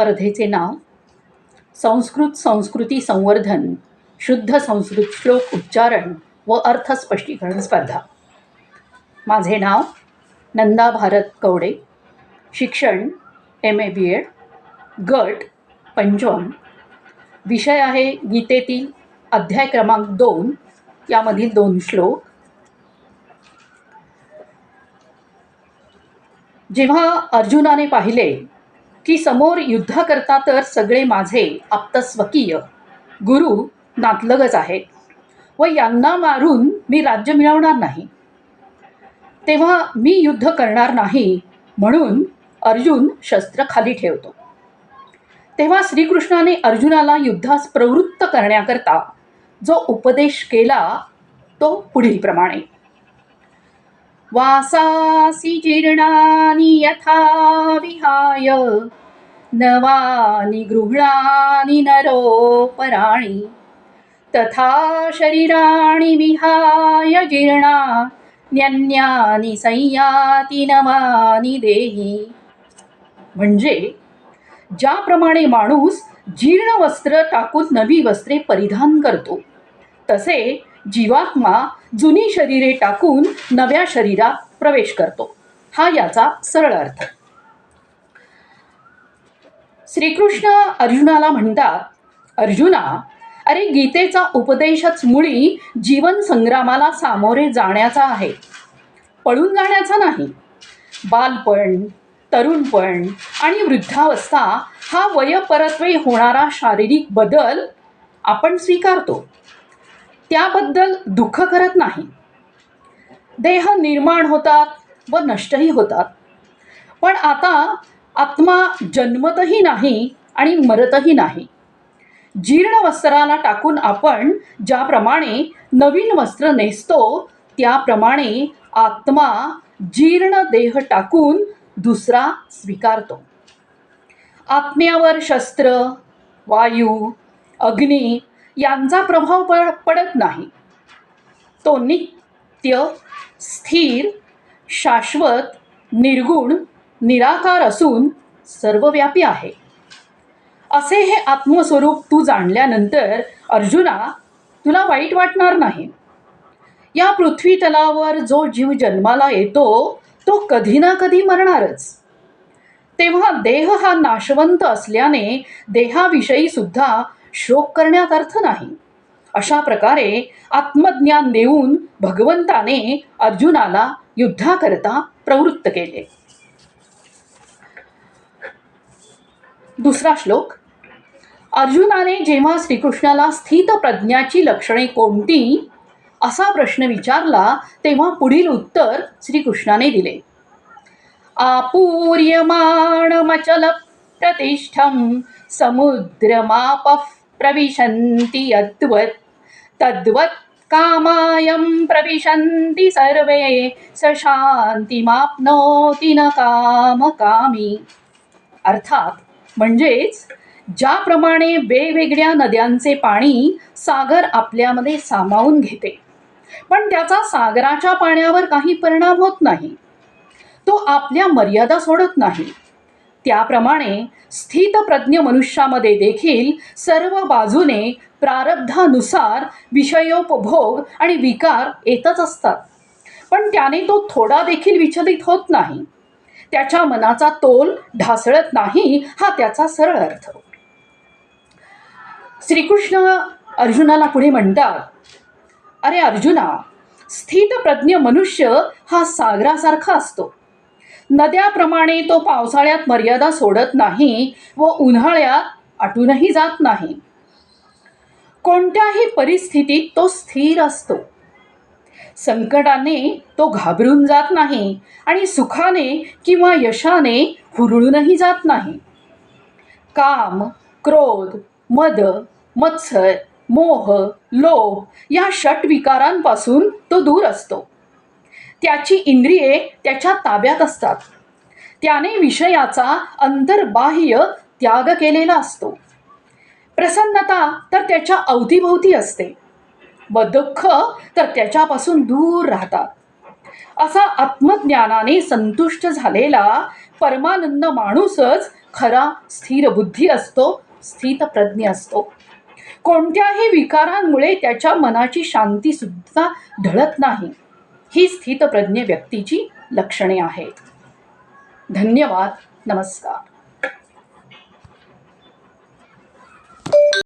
स्पर्धेचे नाव? संस्कृत संस्कृती संवर्धन शुद्ध संस्कृत श्लोक उच्चारण व अर्थ स्पष्टीकरण स्पर्धा. माझे नाव नंदा भारत कवडे. शिक्षण एम ए बी एड गट पंचम. विषय आहे गीतेतील अध्याय क्रमांक दोन यामधील दोन श्लोक. जेव्हा अर्जुनाने पाहिले की समोर युद्ध करता तर सगळे माझे आप्तस्वकीय. गुरु नातलगच आहेत. व यांना मारून मी राज्य मिळवणार नाही. तेव्हा मी युद्ध करणार नाही म्हणून अर्जुन शस्त्र खाली ठेवतो. तेव्हा श्रीकृष्णाने अर्जुनाला युद्धास प्रवृत्त करण्याकरता जो उपदेश केला तो पुढीलप्रमाणे. वासासि जीर्णानि यथा विहाय। नवानि गृह्णानि नरोपराणि। तथा शरीराणि विहाय जीर्णा। न्यन्यानि संयाती नवानि देही। म्हणजे ज्याप्रमाणे माणूस जीर्ण वस्त्र टाकून नवी वस्त्रे परिधान करतो तसे जीवात्मा जुनी शरीरे टाकून नव्या शरीरात प्रवेश करतो. हा याचा सरळ अर्थ. श्रीकृष्ण अर्जुनाला म्हणतात अर्जुना अरे गीतेचा उपदेशच मुळी जीवन संग्रामाला सामोरे जाण्याचा आहे. पळून जाण्याचा नाही. बालपण तरुणपण आणि वृद्धावस्था हा वयपरत्वे होणारा शारीरिक बदल आपण स्वीकारतो. त्याबद्दल दुःख करत नाही. देह निर्माण होतात व नष्टही होतात. पण आता आत्मा जन्मतही नाही आणि मरतही नाही. जीर्ण वस्त्राला टाकून आपण ज्याप्रमाणे नवीन वस्त्र नेसतो त्याप्रमाणे आत्मा जीर्ण देह टाकून दुसरा स्वीकारतो. आत्म्यावर शस्त्र वायू अग्नी यांचा प्रभाव पड पडत नाही. तो नित्य स्थिर शाश्वत निर्गुण निराकार असून सर्वव्यापी आहे. असे हे आत्मस्वरूप तू जाणल्यानंतर अर्जुना तुला वाईट वाटणार नाही. या पृथ्वी तलावर जो जीव जन्माला येतो तो कधी ना कधी मरणारच. तेव्हा देह हा नाशवंत असल्याने देहाविषयी सुद्धा शोक करण्यात अर्थ नाही. अशा प्रकारे आत्मज्ञान देऊन भगवंताने अर्जुनाला युद्धाकरता प्रवृत्त केले. दुसरा श्लोक. अर्जुनाने जेव्हा श्रीकृष्णाला स्थित प्रज्ञाची लक्षणे कोणती? असा प्रश्न विचारला तेव्हा पुढील उत्तर श्रीकृष्णाने दिले. आपूर्यमाणमचल प्रतिष्ठम समुद्रमाप प्रविशन्ति यद्वत् तद्वत् कामायं प्रविशन्ति सर्वे स शांतिमाप्नोति न कामकामी। अर्थात म्हणजेच ज्याप्रमाणे वेगवेगळ्या नद्यांचे पाणी सागर आपल्यामध्ये सामावून घेते पण त्याचा सागराच्या पाण्यावर काही परिणाम होत नाही. तो आपल्या मर्यादा सोडत नाही. त्याप्रमाणे स्थितप्रज्ञ मनुष्यामध्ये देखील सर्व बाजूने प्रारब्धानुसार विषयोपभोग आणि विकार येतच असतात. पण त्याने तो थोडा देखील विचलित होत नाही. त्याच्या मनाचा तोल ढासळत नाही हा त्याचा सरळ अर्थ. श्रीकृष्ण अर्जुनाला पुढे म्हणतात अरे अर्जुना स्थितप्रज्ञ मनुष्य हा सागरासारखा असतो. नद्याप्रमाणे तो पावसाळ्यात मर्यादा सोडत नाही व उन्हाळ्यात आटूनही जात नाही. कोणत्याही परिस्थितीत तो स्थिर असतो. संकटाने तो घाबरून जात नाही आणि सुखाने किंवा यशाने हुरळूनही जात नाही. काम क्रोध मद मत्सर मोह लोभ या षटविकारांपासून तो दूर असतो. त्याची इंद्रिये त्याच्या ताब्यात असतात. त्याने विषयाचा अंतर्बाह्य त्याग केलेला असतो. प्रसन्नता तर त्याच्या अवतीभोवती असते. व दुःख तर त्याच्यापासून दूर राहतात. असा आत्मज्ञानाने संतुष्ट झालेला परमानंद माणूसच खरा स्थिर बुद्धी असतो स्थितप्रज्ञ असतो. कोणत्याही विकारांमुळे त्याच्या मनाची शांती सुद्धा ढळत नाही. ही स्थितप्रज्ञ व्यक्तीची लक्षणे आहेत. धन्यवाद. नमस्कार.